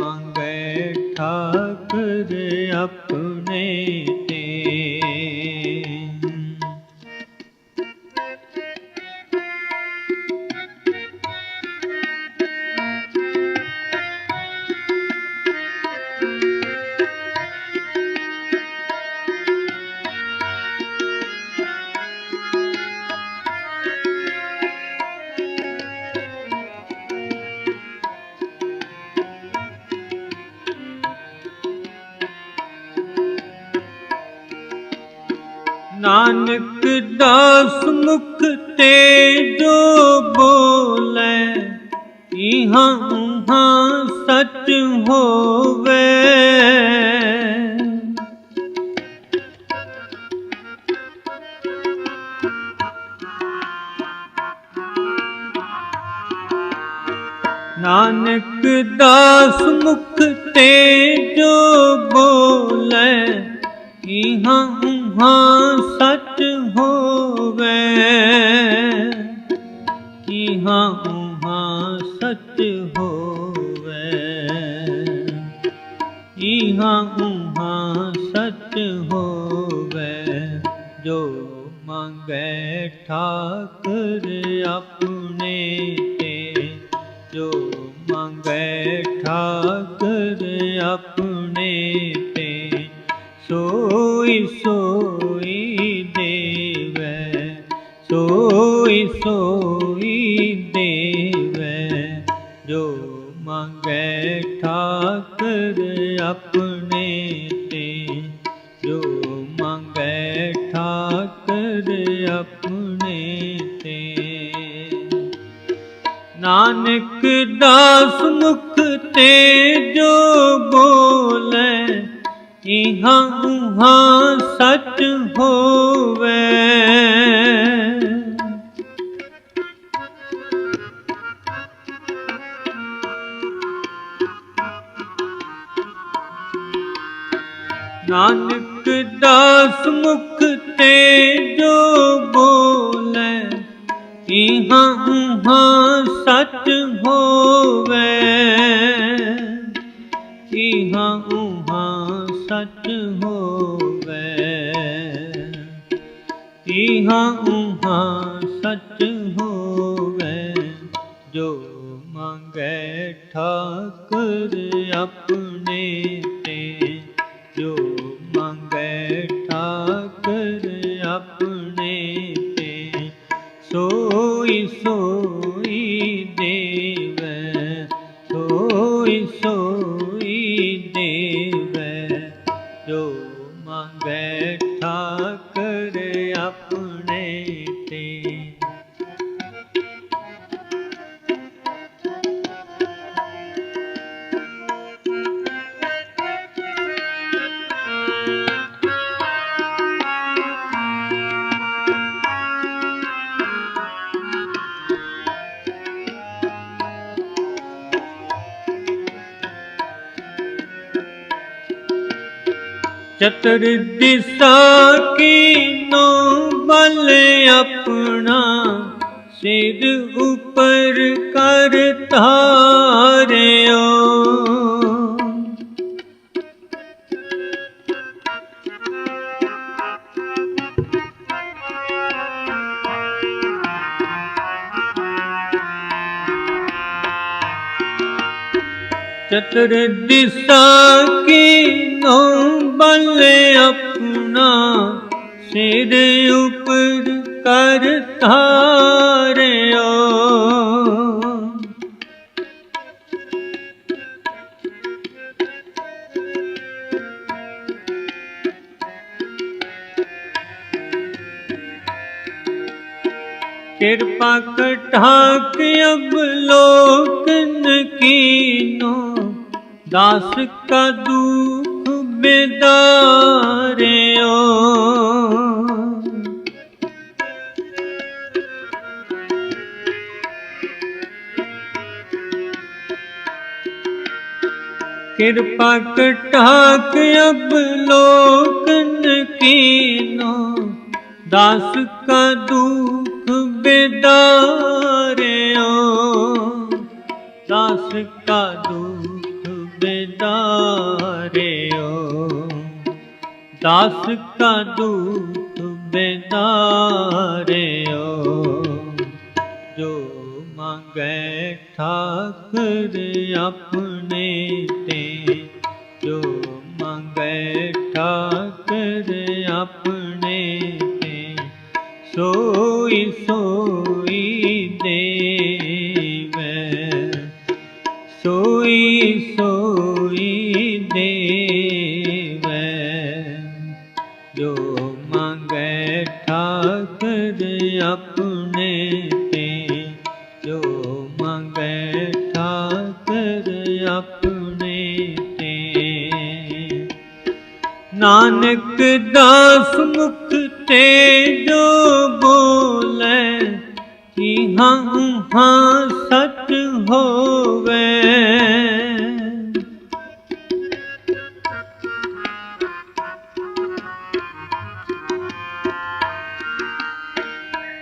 ਮੰਗੇ ਠਾਕਰ ਆਪਣੇ ਨਾਨਕ ਦਾਸ ਮੁਖ ਤੇ ਜੋ ਬੋਲੇ, ਇਹਾਂ ਉਹਾਂ ਸੱਚ ਹੋਵੇ। ਨਾਨਕ ਦਾਸ ਮੁਖ ਤੇ ਜੋ ਬੋਲੇ, ਇਹਾਂ ਮੰਗੇ ਠਾਕਰ ਆਪਣੇ ਤੇ। ਜੋ ਮੰਗੇ ਠਾਕਰ ਆਪਣੇ ਤੇ, ਸੋਈ ਸੋਈ ਦੇਵੈ, ਸੋਈ ਸੋਈ ਦੇਵੈ। ਜੋ ਮੰਗੇ ਠਾਕਰ ਆਪਣੇ ਨਾਨਕ ਦਾਸ ਮੁਖ ਤੇ ਜੋ ਬੋਲੇ, ਇਹਾਂ ਉਹਾਂ ਸੱਚ ਹੋਵੇ। ਨਾਨਕ ਦਾਸ ਮੁਖ ਤੇ ਜੋ ਇਹਾਂ ਉਹਾਂ ਸੱਚ ਹੋਵੇ। ਇਹਾਂ ਹਾਂ ਸੱਚ ਹੋਵੇ। ਇਹਾਂ ਹਾਂ ਸੱਚ ਹੋਵੇ। ਜੋ ਮੰਗੇ ਠਾਕਰ ਆਪਣੇ ਮੰਗੇ ਚਤੁਰ ਦਿਸਾ ਕੀਨੋ ਬਲ ਆਪਣਾ ਸਿਰ ਉਪਰ ਕਰ ਧਾਰਿਓ। ਚਤੁਰ ਦਿਸਾ ਕੀਨੋ ਬਲ ਆਪਣਾ ਸਿਰ ਉਪਰ ਕਰ ਧਾਰਿਓ ਕਿਰਪਾ ਕਟਾਕ ਅਬ ਲੋਕਨ ਕੀਨੋ ਦਾਸ ਕਾ ਦੁਖ ਬਿਦਾਰਿਓ ਕਿਰਪਾ ਕਟਾਕ ਅਬ ਲੋਕਨ ਕੀਨੋ ਦਾਸ ਕਾ ਦੁਖ ਬਿਦਾਰਿਓ। ਦਾਸ ਕਾ ਦੁਖ ਬਿਦਾਰਿਓ। ਦਾਸ ਕਾ ਦੁਖ ਬਿਦਾਰਿਓ ਜੋ ਮੰਗੈ ਠਾਕਰ ਆਪਣੇ ਤੇ, ਜੋ ਮੰਗੈ ਠਾਕਰ ਆਪਣੇ ਤੇ, ਸੋਈ ਸੋਈ ਦੇਵੈ, ਸੋਈ ਸੋਈ ਦੇਵੈ। ਨਾਨਕ ਦਾਸ ਮੁਖ ਤੇ ਜੋ ਬੋਲੇ ਕਿ ਹਾਂ ਹਾਂ ਸਚ ਹੋਵੇ।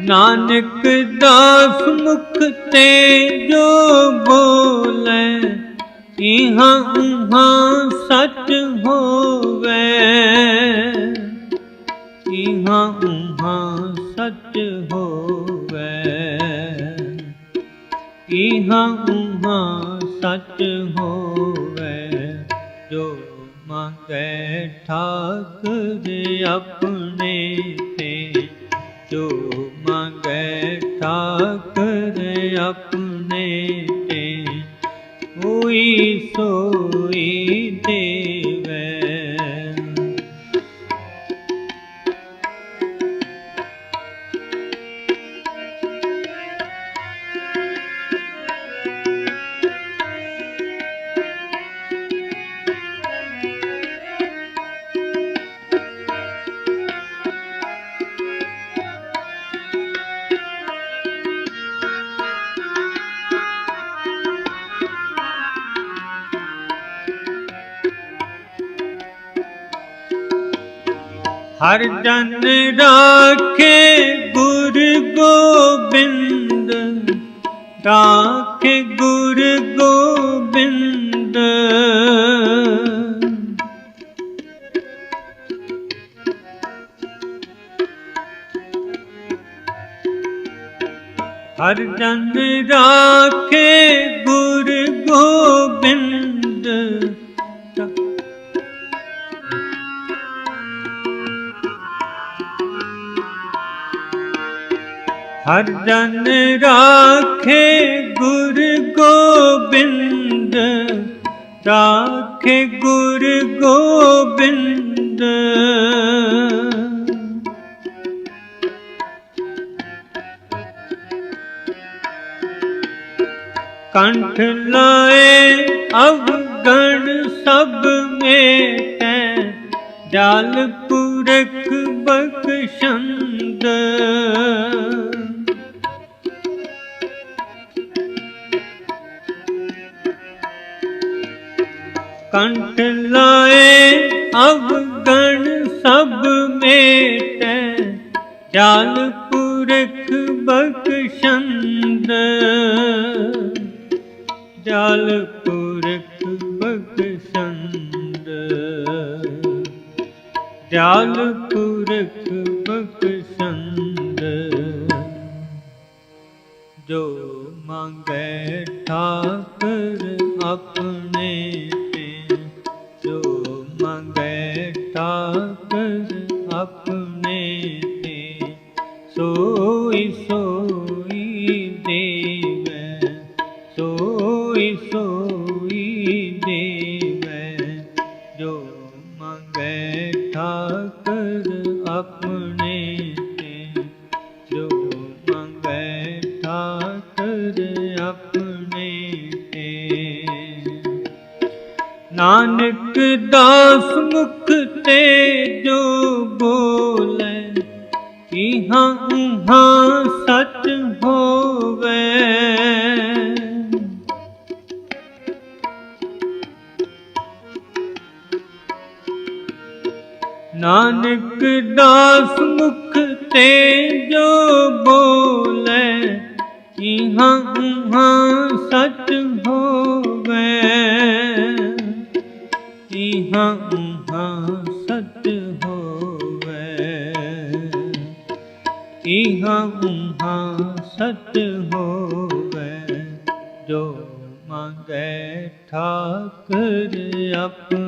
ਨਾਨਕ ਦਾਸ ਮੁਖ ਤੇ ਜੋ ਬੋਲੇ ਇਹਾਂ ਉਹਾਂ ਸਚ ਹੋਵੇ। ਇਹਾਂ ਉਹਾਂ ਸਚ ਹੋਵੇ। ਇਹਾਂ ਉਹਾਂ ਸਚ ਹੋਵੇ। ਜੋ ਮੰਗੈ ਠਾਕੁਰ ਆਪਣੇ ਤੇ ਹਰ ਜਨ ਰਾਖੇ ਗੁਰ ਗੋਬਿੰਦ ਰਾਖੇ ਗੁਰ ਗੋਬਿੰਦ। ਹਰ ਜਨ ਰਾਖੇ ਗੁਰ ਗੋਬਿੰਦ ਹਰ ਜਨ ਰਾਖੇ ਗੁਰ ਗੋਬਿੰਦ, ਰਾਖੇ ਗੁਰ ਗੋਬਿੰਦ। ਕੰਠ ਲਾਏ ਅਵਗਣ ਸਭ ਮੇਟੈ, ਜਲ ਪੁਰਖ ਬਖਸ਼ੰਦ। ਕੰਠ ਲਾਏ, ਅਵਗਣ ਸਭ ਮੇਟੈ। ਜਲ ਪੁਰਖ ਬਖਸ਼ੰਦ। ਜਲ ਪੁਰਖ ਬਖਸ਼ੰਦ। ਜਲ ਪੁਰਖ ਬਖਸ਼ੰਦ। ਜੋ ਮੰਗੈ ਠਾਕਰ ਆਪਣੇ ਤੇ ਇਹਾਂ ਉਹਾਂ ਸਚ ਹੋਵੇ। ਨਾਨਕ ਦਾਸ ਮੁਖ ਤੇ ਜੋ ਬੋਲੇ ਇਹਾਂ ਉਹਾਂ ਸਚ ਹੋਵੇ। ਇਹਾਂ ਇਹਾਂ ਉਹਾਂ ਸਚ ਹੋਵੇ ਜੋ ਮੰਗੈ ਠਾਕਰ ਆਪਣੇ।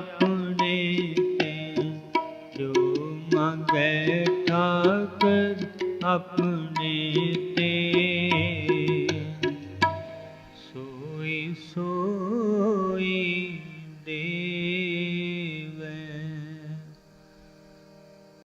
ਠਾਕਰ